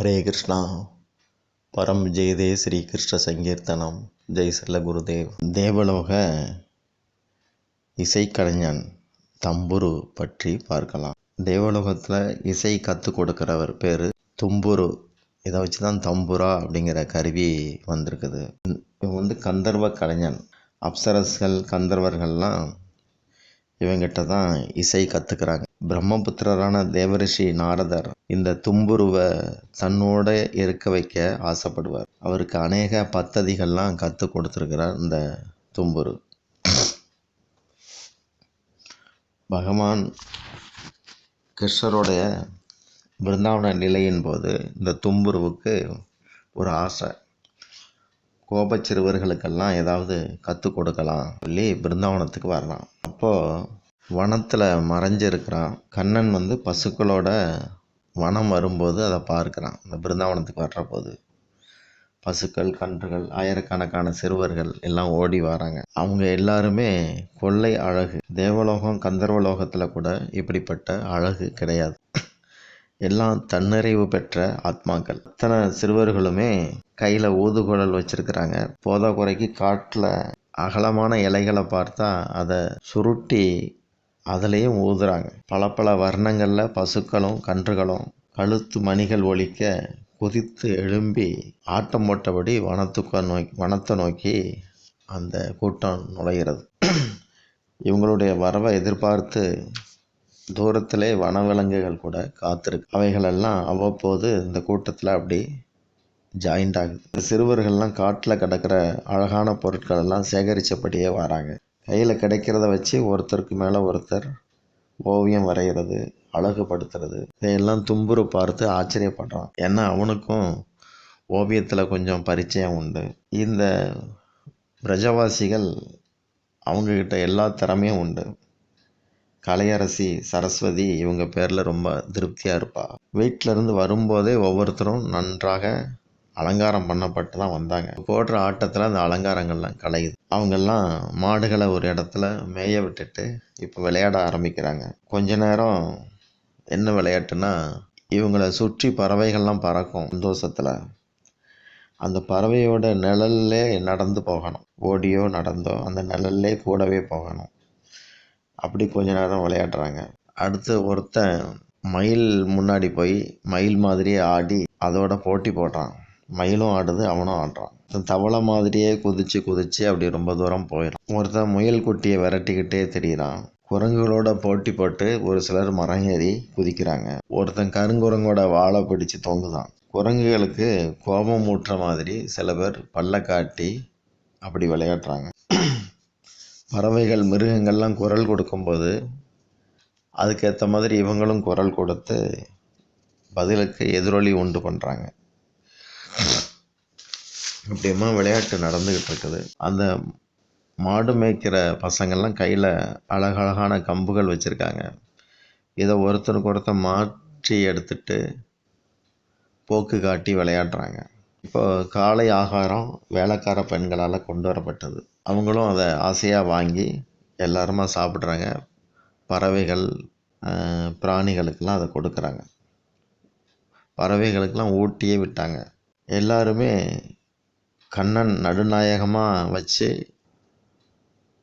ஹரே கிருஷ்ணா. பரம் ஜெயதே ஸ்ரீ கிருஷ்ண சங்கீர்த்தனம். ஜெய் செல்ல குருதேவ். தேவலோக இசைக்கலைஞன் தம்புரு பற்றி பார்க்கலாம். தேவலோகத்தில் இசை கற்றுக் கொடுக்குறவர் பேர் தும்புரு. இதை வச்சு தான் தம்புரா அப்படிங்கிற கருவி வந்திருக்குது. இவன் வந்து கந்தர்வ கலைஞன். அப்சரஸ்கள் கந்தர்வர்கள்லாம் இவங்கிட்ட தான் இசை கற்றுக்கிறாங்க பிரம்மபுத்திரரான தேவரிஷி நாரதர் இந்த தும்புருவை தன்னோட இருக்க வைக்க ஆசைப்படுவார். அவருக்கு அநேக பத்ததிகள்லாம் கற்றுக் கொடுத்துருக்கிறார் இந்த தும்புரு. பகவான் கிருஷ்ணருடைய பிருந்தாவன நிலையின் போது இந்த தும்புருவுக்கு ஒரு ஆசை. கோபச்சிறுவர்களுக்கெல்லாம் ஏதாவது கற்றுக் கொடுக்கலாம் சொல்லி பிருந்தாவனத்துக்கு வரலாம். அப்போது வனத்தில் மறைஞ்சிருக்கிறான். கண்ணன் வந்து பசுக்களோட வனம் வரும்போது அதை பார்க்குறான். அந்த பிருந்தாவனத்துக்கு வர்றபோது பசுக்கள் கன்றுகள் ஆயிரக்கணக்கான சிறுவர்கள் எல்லாம் ஓடி வராங்க. அவங்க எல்லாருமே கொள்ளை அழகு. தேவலோகம் கந்தர்வலோகத்தில் கூட இப்படிப்பட்ட அழகு கிடையாது. எல்லாம் தன்னிறைவு பெற்ற ஆத்மாக்கள். அத்தனை சிறுவர்களுமே கையில் ஊதுகுழல் வச்சுருக்கிறாங்க. போதா குறைக்கு காட்டில் அகலமான இலைகளை பார்த்தா அதை சுருட்டி அதுலேயும் ஊதுறாங்க. பல பல வர்ணங்களில் பசுக்களும் கன்றுகளும் கழுத்து மணிகள் ஒலிக்க குதித்து எழும்பி ஆட்டம் போட்டபடி வனத்துக்கு நோக்கி வனத்தை நோக்கி அந்த கூட்டம் நுழைகிறது. இவங்களுடைய வரவை எதிர்பார்த்து தூரத்திலே வனவிலங்குகள் கூட காத்திருக்கு. அவைகளெல்லாம் அவ்வப்போது இந்த கூட்டத்தில் அப்படி ஜாயிண்ட் ஆகுது. சிறுவர்கள்லாம் காட்டில் கிடக்கிற அழகான பொருட்கள் எல்லாம் சேகரித்தபடியே வராங்க. கையில் கிடைக்கிறத வச்சு ஒருத்தருக்கு மேலே ஒருத்தர் ஓவியம் வரைகிறது அழகுபடுத்துறது இதையெல்லாம் தும்புரு பார்த்து ஆச்சரியப்படுறான். ஏன்னா அவனுக்கும் ஓவியத்தில் கொஞ்சம் பரிச்சயம் உண்டு. இந்த பிரஜவாசிகள் அவங்கக்கிட்ட எல்லா திறமையும் உண்டு. கலையரசி சரஸ்வதி இவங்க பேரில் ரொம்ப திருப்தியாக இருப்பாள் வீட்டிலேருந்து வரும்போதே ஒவ்வொருத்தரும் நன்றாக அலங்காரம் பண்ணப்பட்டு தான் வந்தாங்க. போடுற ஆட்டத்தில் அந்த அலங்காரங்கள்லாம் கலையுது. அவங்கெல்லாம் மாடுகளை ஒரு இடத்துல மேய விட்டுட்டு இப்போ விளையாட ஆரம்பிக்கிறாங்க. கொஞ்ச நேரம் என்ன விளையாட்டுன்னா இவங்களை சுற்றி பறவைகள்லாம் பறக்கும் சந்தோஷத்தில். அந்த பறவையோட நிழல்லே நடந்து போகணும். ஓடியோ நடந்தோ அந்த நிழல்லே கூடவே போகணும். அப்படி கொஞ்ச நேரம் விளையாடுறாங்க. அடுத்து ஒருத்தன் மயில் முன்னாடி போய் மயில் மாதிரியே ஆடி அதோட போட்டி போடுறான். மயிலும் ஆடுது அவனும் ஆடுறான். தவளை மாதிரியே குதிச்சு குதிச்சு அப்படி ரொம்ப தூரம் போயிடும் ஒருத்தன் முயல் குட்டியை விரட்டிக்கிட்டே தெரியிறான். குரங்குகளோட போட்டி போட்டு ஒரு சிலர் மரம் ஏறி குதிக்கிறாங்க. ஒருத்தன் கருங்குரங்கோட வாழை பிடிச்சு தொங்குதான். குரங்குகளுக்கு கோபம் ஊட்டுற மாதிரி சில பேர் பல்ல காட்டி அப்படி விளையாடுறாங்க பறவைகள் மிருகங்கள்லாம் குரல் கொடுக்கும்போது அதுக்கேற்ற மாதிரி இவங்களும் குரல் கொடுத்து பதிலுக்கு எதிரொலி உண்டு பண்ணுறாங்க இப்படியமா விளையாட்டு நடந்துக்கிட்டு இருக்குது. அந்த மாடு மேய்க்கிற பசங்கள்லாம் கையில் அழகழகான கம்புகள் வச்சுருக்காங்க. இதை ஒருத்தருக்கு ஒருத்தர் மாற்றி எடுத்துட்டு போக்கு காட்டி விளையாடுறாங்க. இப்போ காலை ஆகாரம் வேலைக்கார பெண்களால் கொண்டு வரப்பட்டது. அவங்களும் அதை ஆசையாக வாங்கி எல்லாருமா சாப்பிட்றாங்க. பறவைகள் பிராணிகளுக்கெல்லாம் அதை கொடுக்குறாங்க. பறவைகளுக்கெல்லாம் ஊட்டியே விட்டாங்க. எல்லாருமே கண்ணன் நடுநாயகமாக வச்சு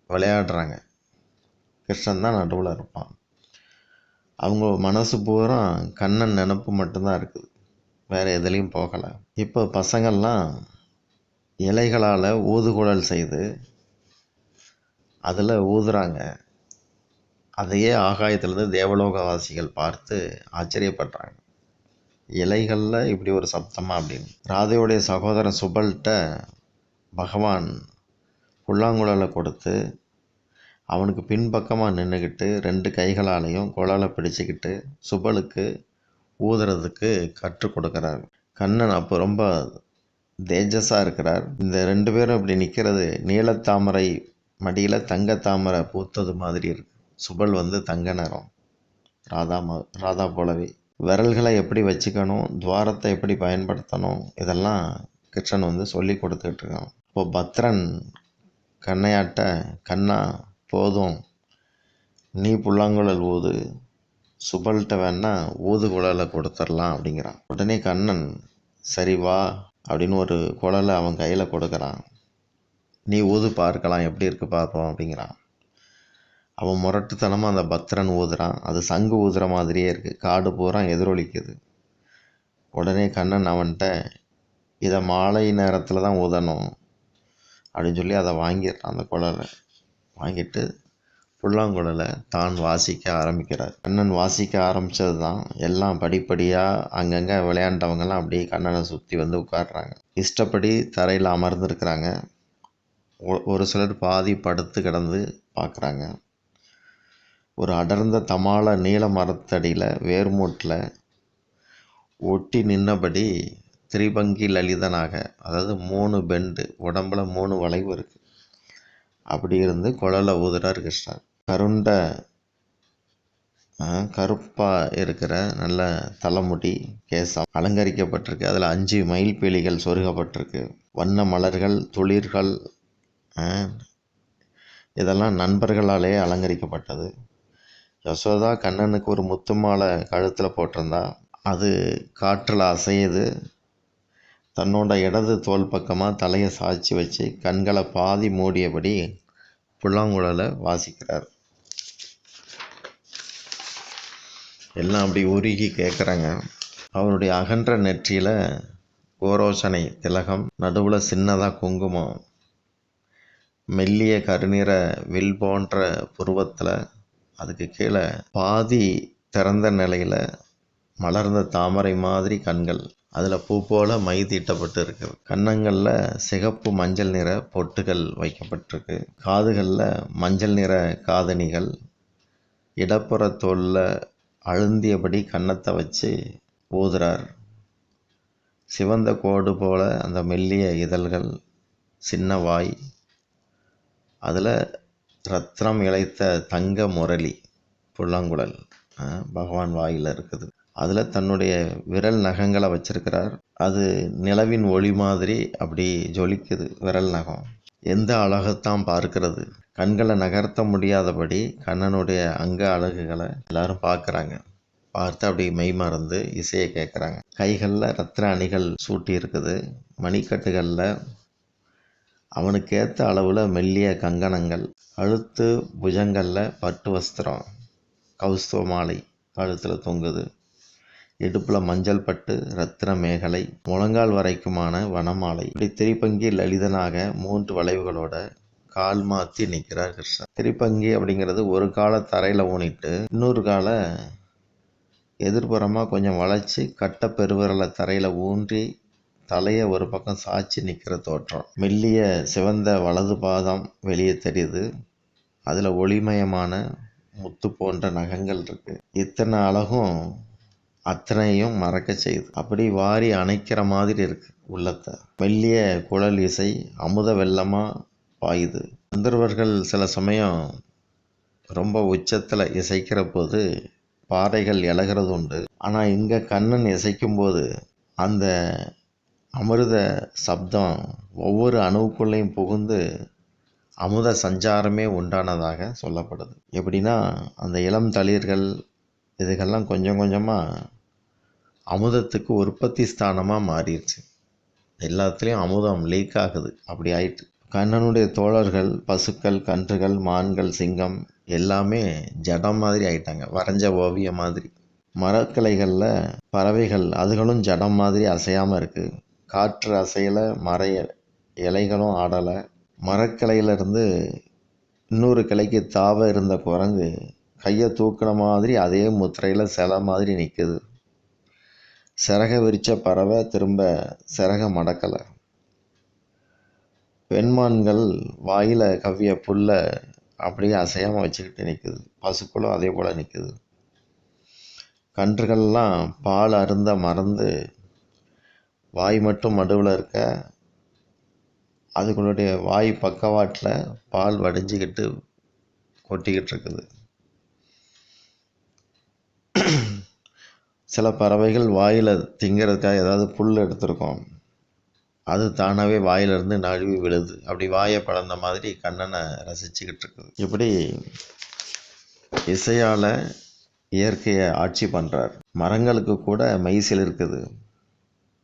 விளையாடுறாங்க. கிருஷ்ணன் தான் நடுவில் இருப்பான். அவங்க மனசு பூரா கண்ணன் நினப்பு மட்டும்தான் இருக்குது. வேறு எதுலேயும் போகலை. இப்போ பசங்கள்லாம் இலைகளால் ஊதுகுழல் செய்து அதில் ஊதுறாங்க. அதையே ஆகாயத்துலேருந்து தேவலோகவாசிகள் பார்த்து ஆச்சரியப்படுறாங்க. இலைகளில் இப்படி ஒரு சப்தமா அப்படின்னு. ராதையுடைய சகோதரன் சுபல்கிட்ட பகவான் புல்லாங்குழலை கொடுத்து அவனுக்கு பின்பக்கமாக நின்றுக்கிட்டு ரெண்டு கைகளாலையும் குழலை பிடிச்சிக்கிட்டு சுபலுக்கு ஊதுறதுக்கு கற்றுக் கொடுக்குறார். கண்ணன் அப்போ ரொம்ப தேஜஸாக இருக்கிறார். இந்த ரெண்டு பேரும் இப்படி நிற்கிறது நீலத்தாமரை மடியில் தங்கத்தாமரை பூத்தது மாதிரி இருக்கு. சுபல் வந்து தங்க நிறம். ராதா மா ராதா போலவே. விரல்களை எப்படி வச்சுக்கணும் துவாரத்தை எப்படி பயன்படுத்தணும் இதெல்லாம் கிருஷ்ணன் வந்து சொல்லி கொடுத்துக்கிட்டு இருக்கான். இப்போ பத்ரன் கண்ணையாட்ட கண்ணா போதும். நீ புல்லாங்குழல் ஊது. சுபல்கிட்ட வேணா ஊது குழலை கொடுத்துடலாம் அப்படிங்கிறான். உடனே கண்ணன் சரி வா அப்படின்னு ஒரு குழலை அவன் கையில் கொடுக்குறான். நீ ஊது பார்க்கலாம் எப்படி இருக்கு பார்ப்போம் அப்படிங்கிறான். அவன் முரட்டுத்தனமாக அந்த பத்திரன் ஊதுறான். அது சங்கு ஊதுற மாதிரியே இருக்குது காடு பூரா எதிரொலிக்குது. உடனே கண்ணன் அவன்கிட்ட இதை மாலை நேரத்தில் தான் ஊதணும். அப்படின்னு சொல்லி அதை வாங்கிடுறான் அந்த குழலை. வாங்கிட்டு புல்லாங்குழலை தான் வாசிக்க ஆரம்பிக்கிறார். கண்ணன் வாசிக்க ஆரம்பித்தது தான் எல்லாம் படிப்படியாக அங்கங்கே விளையாண்டவங்கெல்லாம் அப்படியே கண்ணனை சுற்றி வந்து உட்காடுறாங்க இஷ்டப்படி தரையில் அமர்ந்துருக்கிறாங்க. ஒரு சிலர் பாதி படுத்து கிடந்து பார்க்குறாங்க ஒரு அடர்ந்த தமால நீல மரத்தடியில் வேர்மூட்டில் ஒட்டி நின்றபடி திரிபங்கி லலிதனாக அதாவது மூணு பெண்டு உடம்புல மூணு வளைவு இருக்குது அப்படி இருந்து குழல ஊதுறார் கிருஷ்ணர் கருண்ட கருப்பாக இருக்கிற நல்ல தலைமுடி கேசம் அலங்கரிக்கப்பட்டிருக்கு. அதில் அஞ்சு மயில் பீலிகள் சொருகப்பட்டிருக்கு. வண்ண மலர்கள் துளிர்கள் இதெல்லாம் நண்பர்களாலே அலங்கரிக்கப்பட்டது. யசோதா கண்ணனுக்கு ஒரு முத்து மாலை கழுத்தில் போட்டிருந்தா அது காற்றில் அசையுது. தன்னோட இடது தோல் பக்கமாக தலையை சாய்ச்சி வச்சு கண்களை பாதி மூடியபடி புல்லாங்குழலை வாசிக்கிறார். எல்லாம் அப்படி உருகி கேட்குறாங்க அவருடைய அகன்ற நெற்றியில் கோரோசனை திலகம் நடுவில் சின்னதாக குங்குமம் மெல்லிய கருநீர வில் போன்ற புருவத்தில் அதுக்கு கீழே பாதி திறந்த நிலையில் மலர்ந்த தாமரை மாதிரி கண்கள். அதில் பூ போல மை தீட்டப்பட்டு இருக்குது கன்னங்களில் சிகப்பு மஞ்சள் நிற பொட்டுகள் வைக்கப்பட்டிருக்கு. காதுகளில் மஞ்சள் நிற காதணிகள். இடப்புற தோலில் அழுந்தியபடி கன்னத்தை வச்சு ஊதுறார். சிவந்த கோடு போல அந்த மெல்லிய இதழ்கள் சின்ன வாய். அதில் ரத்னம் இழைத்த தங்க முரளி புல்லாங்குழல் பகவான் வாயில் இருக்குது. அதில் தன்னுடைய விரல் நகங்களை வச்சிருக்கிறார். அது நிலவின் ஒளி மாதிரி அப்படி ஜொலிக்குது விரல் நகம். எந்த அழகைத்தான் பார்க்கிறது. கண்களை நகர்த்த முடியாதபடி கண்ணனுடைய அங்க அழகுகளை எல்லாரும் பார்க்குறாங்க. பார்த்து அப்படி மெய் மறந்து இசையை கேட்குறாங்க கைகளில் ரத்ன அணிகள் சூட்டி இருக்குது மணிக்கட்டுகளில் அவனுக்கேற்ற அளவில் மெல்லிய கங்கணங்கள் கழுத்து புஜங்களில் பட்டு வஸ்திரம் கௌஸ்துவ மாலை கழுத்தில் தொங்குது. இடுப்பில் மஞ்சள் பட்டு ரத்தின மேகலை முழங்கால் வரைக்குமான வனமாலை. இப்படி திரிபங்கி லலிதனாக மூன்று வளைவுகளோட கால் மாற்றி நிற்கிறார் கிருஷ்ணன் திரிபங்கி அப்படிங்கிறது ஒரு காலை தரையில் ஊனிட்டு இன்னொரு காலை எதிர்ப்புறமாக கொஞ்சம் வளைச்சி கட்ட பெருவிரலை தரையில் ஊன்றி தலையை ஒரு பக்கம் சாய்ச்சி நிற்கிற தோற்றம். மெல்லிய சிவந்த வலது பாதம் வெளியே தெரியுது. அதில் ஒளிமயமான முத்து போன்ற நகங்கள் இருக்கு. இத்தனை அழகும் அத்தனையும் மறக்க செய்யுது அப்படி வாரி அணைக்கிற மாதிரி இருக்கு உள்ளத்தை. மெல்லிய குழல் இசை அமுத வெள்ளமாக பாயுது. கந்தர்வர்கள் சில சமயம் ரொம்ப உச்சத்தில் இசைக்கிற போது பாறைகள் இழகிறது உண்டு. ஆனால் இங்கே கண்ணன் இசைக்கும்போது அந்த அமிர்த சப்தம் ஒவ்வொரு அணுவுக்குள்ளேயும் புகுந்து அமுத சஞ்சாரமே உண்டானதாக சொல்லப்படுது. எப்படின்னா அந்த இளம் தளிர்கள் இதுகெல்லாம் கொஞ்சம் கொஞ்சமாக அமுதத்துக்கு உற்பத்தி ஸ்தானமாக மாறிடுச்சு. எல்லாத்துலேயும் அமுதம் லீக் ஆகுது. அப்படி ஆயிட்டு. கண்ணனுடைய தோழர்கள் பசுக்கள் கன்றுகள் மான்கள் சிங்கம் எல்லாமே ஜடம் மாதிரி ஆயிட்டாங்க. வரைஞ்ச ஓவியம் மாதிரி. மரக்கிளைகளில் பறவைகள் அதுகளும் ஜடம் மாதிரி அசையாமல் இருக்குது காற்று அசையலை மர இலைகளும் ஆடலை. மரக்கிளையிலேருந்து இன்னொரு கிளைக்கு தாவ இருந்த குரங்கு கையை தூக்குன மாதிரி அதே முத்திரையில் சிலை மாதிரி நிற்குது சிறக விரித்த பறவை திரும்ப சிறக மடக்கலை. பெண்மான்கள் வாயில் கவ்விய புல்லை அப்படியே அசையாமல் வச்சுக்கிட்டு நிற்குது பசுக்களும் அதே போல் நிற்குது கன்றுகள்லாம் பால் அருந்த மறந்து வாய் மட்டும் மடுவில் இருக்க அதுங்களுடைய வாய் பக்கவாட்டில் பால் வடிஞ்சிக்கிட்டு கொட்டிக்கிட்டு இருக்குது. சில பறவைகள் வாயில் திங்கிறதுக்காக ஏதாவது புல் எடுத்திருக்கோம். அது தானாகவே வாயிலிருந்து நழுவி விழுது. அப்படி வாயை பழந்த மாதிரி கண்ணனை ரசிச்சுக்கிட்டு இருக்குது. இப்படி இசையால் இயற்கையை ஆட்சி பண்ணுறார் மரங்களுக்கு கூட மைசில் இருக்குது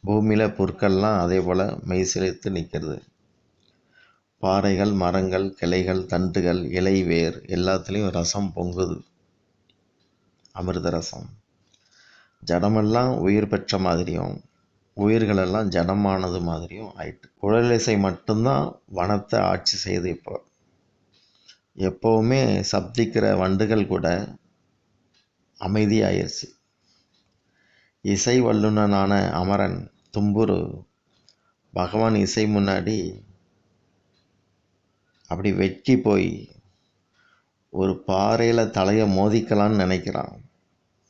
பூமியில் புற்கள்லாம் அதே போல் மெய்சிலித்து நிற்கிறது பாறைகள் மரங்கள் கிளைகள் தண்டுகள் இலை வேர் எல்லாத்துலேயும் ரசம் பொங்குது. அமிர்த ரசம். ஜடமெல்லாம் உயிர் பெற்ற மாதிரியும் உயிர்களெல்லாம் ஜடமானது மாதிரியும் ஆயிட்டு. குழலிசை மட்டும்தான் வனத்தை ஆட்சி செய்யுது இப்போ. எப்போவுமே சப்திக்கிற வண்டுகள் கூட அமைதியாயிருச்சு. இசை வல்லுனனான அமரன் தும்புரு. பகவான் இசை முன்னாடி அப்படி வெட்கி போய் ஒரு பாறையில் தலையை மோதிக்கலான்னு நினைக்கிறான்.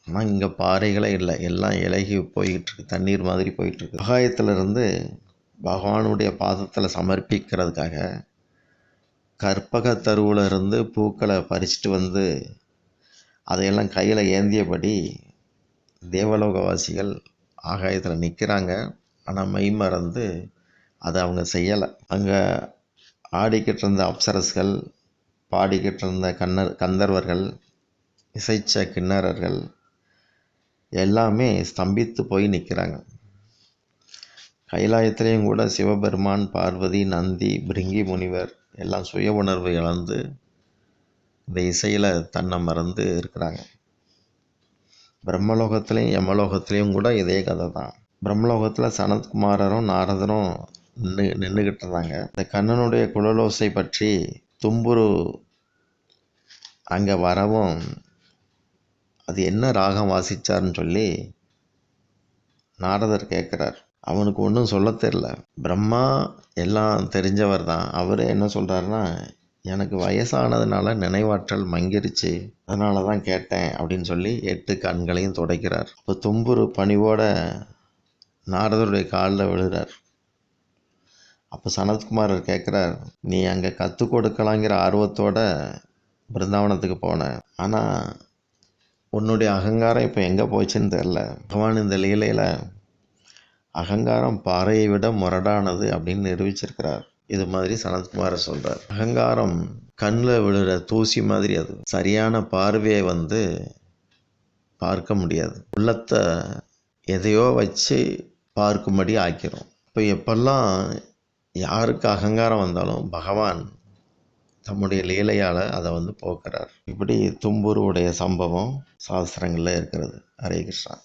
ஆனால் இங்கே பாறைகளே இல்லை. எல்லாம் இலகி போய்கிட்டுருக்கு தண்ணீர் மாதிரி போயிட்டுருக்கு. ஆகாயத்திலிருந்து பகவானுடைய பாதத்தில் சமர்ப்பிக்கிறதுக்காக கற்பக தருவில் இருந்து பூக்களை பறிச்சுட்டு வந்து அதையெல்லாம் கையில் ஏந்தியபடி தேவலோகவாசிகள் ஆகாயத்தில் நிற்கிறாங்க ஆனால் மெய் மறந்து அதை அவங்க செய்யலை. அங்கே ஆடிக்கிட்டு இருந்த அப்சரஸ்கள் பாடிக்கிட்டு இருந்த கண்ணர் கந்தர்வர்கள் இசைச்ச கிண்ணறர்கள் எல்லாமே ஸ்தம்பித்து போய் நிற்கிறாங்க கைலாயத்திலையும் கூட சிவபெருமான் பார்வதி நந்தி பிரிங்கி முனிவர் எல்லாம் சுய உணர்வு இழந்து இந்த இசையில் தன்னை மறந்து இருக்கிறாங்க. பிரம்மலோகத்துலேயும் யமலோகத்துலேயும் கூட இதே கதை தான் பிரம்மலோகத்தில் சனத்குமாரரும் நாரதரும் நின்று நின்றுக்கிட்டு இருந்தாங்க இந்த கண்ணனுடைய குழலோசை பற்றி தும்புரு அங்கே வரவும் அது என்ன ராகம் வாசித்தார்னு சொல்லி நாரதர் கேட்குறார் அவனுக்கு ஒன்றும் சொல்ல தெரில பிரம்மா எல்லாம் தெரிஞ்சவர் தான் அவர் என்ன சொல்கிறாருன்னா எனக்கு வயசானதுனால நினைவாற்றல் மங்கிருச்சு. அதனால தான் கேட்டேன் அப்படின்னு சொல்லி எட்டு கண்களையும் துடைக்கிறார். இப்போ தும்புரு பணிவோட நாரதருடைய காலில் விழுகிறார் அப்போ சனத்குமாரர் கேட்குறார் நீ அங்கே கற்றுக் கொடுக்கலாங்கிற ஆர்வத்தோட பிருந்தாவனத்துக்கு போனேன் ஆனால் உன்னுடைய அகங்காரம் இப்போ எங்கே போச்சுன்னு தெரில பகவான் இந்த லீலையில் அகங்காரம் பாறையை விட முரடானது அப்படின்னு நிரூபிச்சிருக்கிறார். இது மாதிரி சனத்குமார் சொல்கிறார் அகங்காரம் கண்ணில் விழுற தூசி மாதிரி அது. சரியான பார்வையை வந்து பார்க்க முடியாது. உள்ளத்தை எதையோ வச்சு பார்க்கும்படி ஆக்கிறோம் இப்போ எப்பெல்லாம் யாருக்கு அகங்காரம் வந்தாலும் பகவான் தம்முடைய லீலையால் அதை வந்து போக்குறார். இப்படி தும்புருவுடைய சம்பவம் சாஸ்திரங்களில் இருக்கிறது. ஹரே கிருஷ்ணா.